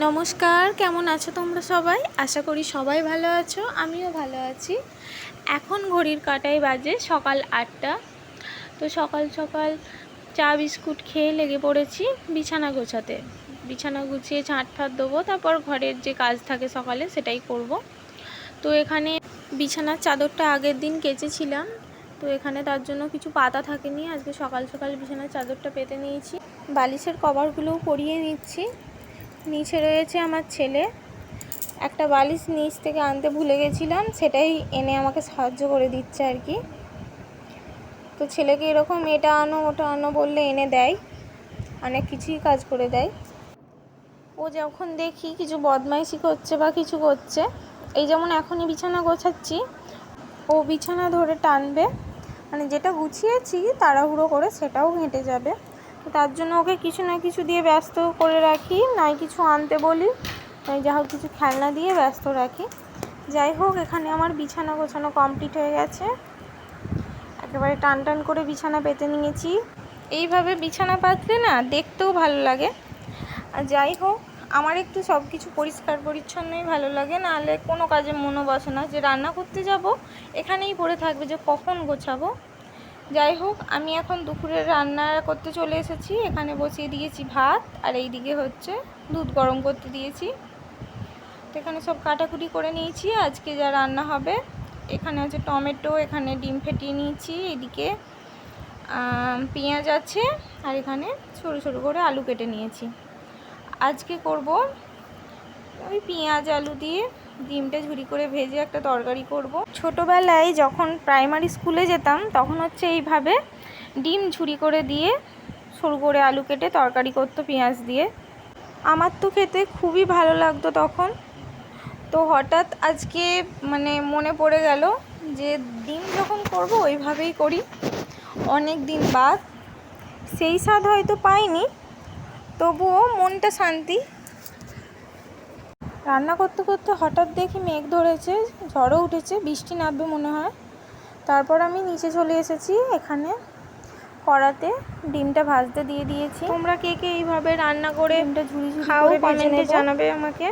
নমস্কার, কেমন আছো তোমরা সবাই? আশা করি সবাই ভালো আছো, আমিও ভালো আছি। এখন ঘড়ির কাটাই বাজে সকাল আটটা। তো সকাল সকাল চা বিস্কুট খেয়ে লেগে পড়েছি বিছানা গোছাতে। বিছানা গুছিয়ে ঝাঁট ফাঁট দেবো, তারপর ঘরের যে কাজ থাকে সকালে সেটাই করব। তো এখানে বিছানার চাদরটা আগের দিন কেচেছিলাম। তো এখানে তার জন্য কিছু পাতা থাকেনি, আজকে সকাল সকাল বিছানার চাদরটা পেতে নিয়েছি। বালিশের কভারগুলোও পরিয়ে নিচ্ছি। নিচে রয়েছে আমার ছেলে। একটা বালিশ নিচ থেকে আনতে ভুলে গেছিলাম, সেটাই এনে আমাকে সাহায্য করে দিচ্ছে আর কি। তো ছেলেকে এরকম এটা আনো, ওটা আনো বললে এনে দেয়, অনেক কিছুই কাজ করে দেয়। ও যখন দেখি কিছু বদমাইশি করছে বা কিছু করছে, এই যেমন এখনই বিছানা গোছাচ্ছি, ও বিছানা ধরে টানবে মানে যেটা গুছিয়েছি, তাড়াহুড়ো করে সেটাও ঘেঁটে যাবে। তার জন্য ওকে কিছু না কিছু দিয়ে ব্যস্ত করে রাখি, নাই কিছু আনতে বলি, নাই যা হোক কিছু খেলনা দিয়ে ব্যস্ত রাখি। যাই হোক, এখানে আমার বিছানা গোছানো কমপ্লিট হয়ে গেছে। একেবারে টান টান করে বিছানা পেতে নিয়েছি। এইভাবে বিছানা পাতলে না দেখতেও ভালো লাগে। আর যাই হোক, আমার একটু সব কিছু পরিষ্কার পরিচ্ছন্নই ভালো লাগে। নাহলে কোনো কাজে মনও বসে না যে রান্না করতে যাব, এখানেই পড়ে থাকবে যে কখন গোছাবো। যাই হোক, আমি এখন দুপুরে রান্না করতে চলে এসেছি। এখানে বসিয়ে দিয়েছি ভাত, আর এই দিকে হচ্ছে দুধ গরম করতে দিয়েছি। তো এখানে সব কাটাকুটি করে নিয়েছি। আজকে যা রান্না হবে, এখানে হচ্ছে টমেটো, এখানে ডিম ফেটিয়ে নিয়েছি এদিকে পেঁয়াজ আছে, আর এখানে সরু সরু করে আলু কেটে নিয়েছি। আজকে করব ওই পেঁয়াজ আলু দিয়ে ডিমটা ঝুরি করে ভেজে একটা তরকারি করব। ছোটোবেলায় যখন প্রাইমারি স্কুলে যেতাম, তখন হচ্ছে এইভাবে ডিম ঝুরি করে দিয়ে সরু করে আলু কেটে তরকারি করতো, পেঁয়াজ দিয়ে। আমার তো খেতে খুবই ভালো লাগতো তখন। তো হঠাৎ আজকে মানে মনে পড়ে গেল যে ডিম যখন করব, ওইভাবেই করি। অনেক দিন বাদ। সেই স্বাদ হয়তো পাইনি, তবুও মনটা শান্তি। রান্না করতে করতে হঠাৎ দেখি মেঘ ধরেছে ঝড়ও উঠেছে বৃষ্টি নামবে মনে হয়। তারপর আমি নিচে চলে এসেছি এখানে কড়াতে। ডিমটা ভাজতে দিয়ে দিয়েছি। তোমরা কে কে এইভাবে রান্না করে ডিমটা ঝুড়ি খাও কমেন্টে জানাবে আমাকে।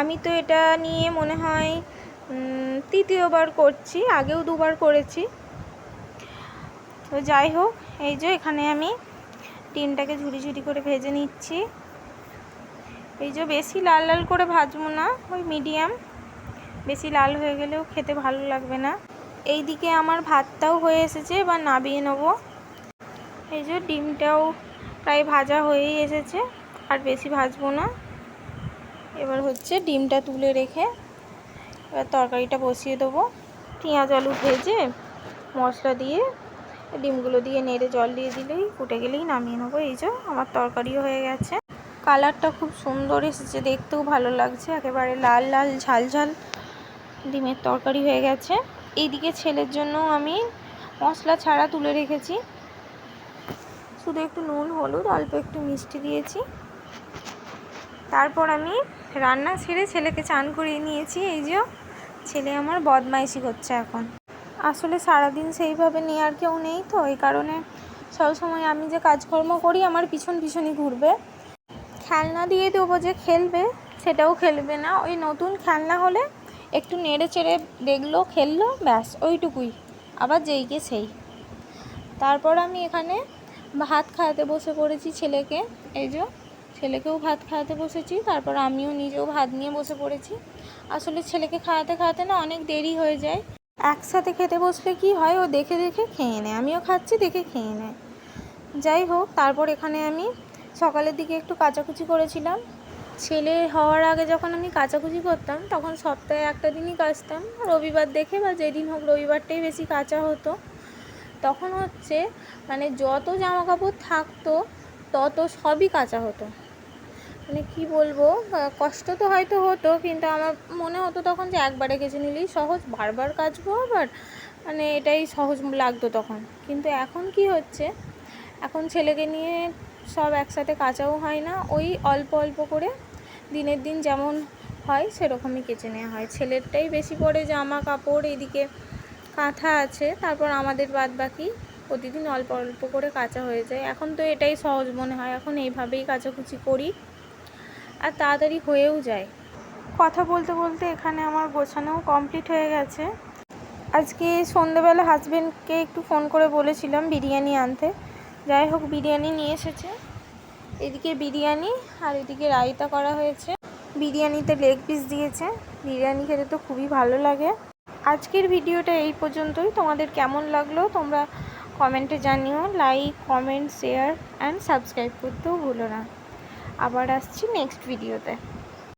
আমি তো এটা নিয়ে মনে হয় তৃতীয়বার করছি আগেও দুবার করেছি। তো যাই হোক এই যে এখানে আমি ডিমটাকে ঝুড়ি ঝুড়ি করে ভেজে নিচ্ছি। এই যে বেশি লাল লাল করে ভাজবো না, ওই মিডিয়াম বেশি লাল হয়ে গেলেও খেতে ভালো লাগবে না। এই দিকে আমার ভাতটাও হয়ে এসেছে, এবার নাবিয়ে নেব। এই যে ডিমটাও প্রায় ভাজা হয়েই এসেছে, আর বেশি ভাজবো না। এবার হচ্ছে ডিমটা তুলে রেখে এবার তরকারিটা বসিয়ে দেবো। পেঁয়াজ, আলু ভেজে মশলা দিয়ে, ডিমগুলো দিয়ে নেড়ে জল দিয়ে দিলেই ফুটে গেলেই নামিয়ে নেব। এই যে আমার তরকারিও হয়ে গেছে। কালারটা খুব সুন্দর এসেছে, দেখতেও ভালো লাগছে। একেবারে লাল লাল, ঝাল ঝাল ডিমের তরকারি হয়ে গেছে। এইদিকে ছেলের জন্য আমি মশলা ছাড়া তুলে রেখেছি। শুধু একটু নুন, হলুদ, অল্প একটু মিষ্টি দিয়েছি। তারপর আমি রান্না ছেড়ে ছেলেকে চান করিয়ে নিয়েছি। এই যে ছেলে আমার বদমাইশি করছে এখন। আসলে সারাদিন সেইভাবে নেওয়ার কেউ নেই তো, এই কারণে সবসময় আমি যে কাজকর্ম করি, আমার পিছন পিছনই ঘুরবে। খেলনা দিয়ে দেবো যে খেলবে, সেটাও খেলবে না। ওই নতুন খেলনা হলে একটু নেড়ে চেড়ে দেখল, খেললো, ব্যাস, ওইটুকুই। আবার যেইকে সেই। তারপর আমি এখানে ভাত খাওয়াতে বসে পড়েছি ছেলেকে। এই যে, ছেলেকেও ভাত খাওয়াতে বসেছি, তারপর আমিও নিজেও ভাত নিয়ে বসে পড়েছি। আসলে ছেলেকে খাওয়াতে খাওয়াতে না অনেক দেরি হয়ে যায়। একসাথে খেতে বসলে কি হয়? ও দেখে দেখে খেয়ে নেয়। আমিও খাচ্ছি, দেখে খেয়ে নেয়। যাই হোক, তারপর এখানে আমি সকালের দিকে একটু কাচাকুচি করেছিলাম। ছেলে হওয়ার আগে যখন আমি কাচাকুচি করতাম, তখন সপ্তাহে একটা দিনই কাচতাম। রবিবার দেখে বা যেদিন হোক রবিবারটাই বেশি কাচা হতো। তখন হচ্ছে মানে যত জামা কাপড় থাকতো, তত সবই কাচা হতো। মানে কি বলব কষ্ট তো হয়তো হতো, কিন্তু আমার মনে হতো তখন যে একবারে কেচে নিলেই সহজ, বারবার কাচবো আবার মানে এটাই সহজ লাগতো তখন। কিন্তু এখন কি হচ্ছে, এখন ছেলেকে নিয়ে সব একসাথে কাচাও হয় না। ওই অল্প অল্প করে দিনের দিন যেমন হয় সেরকমই কেচে নেওয়া হয়। ছেলেরটাই বেশি পড়ে জামা কাপড়, এদিকে কাঁথা আছে, তারপর আমাদের বাদ বাকি প্রতিদিন অল্প অল্প করে কাচা হয়ে যায়। এখন তো এটাই সহজ মনে হয়, এখন এইভাবেই কাচাকুচি করি আর তাড়াতাড়ি হয়েও যায়। কথা বলতে বলতে এখানে আমার গোছানোও কমপ্লিট হয়ে গেছে। আজকে সন্ধেবেলা হাজবেন্ডকে একটু ফোন করে বলেছিলাম বিরিয়ানি আনতে। যাই হোক, বিরিয়ানি নিয়ে এসেছে। এদিকে বিরিয়ানি আর এদিকে রায়তা করা হয়েছে। বিরিয়ানিতে লেগ পিস দিয়েছে। বিরিয়ানি খেতে তো খুবই ভালো লাগে। আজকের ভিডিওটা এই পর্যন্তই। তোমাদের কেমন লাগল তোমরা কমেন্টে জানিও। Like comment share and subscribe করতেও ভুলো না। আবার আসছি নেক্সট ভিডিওতে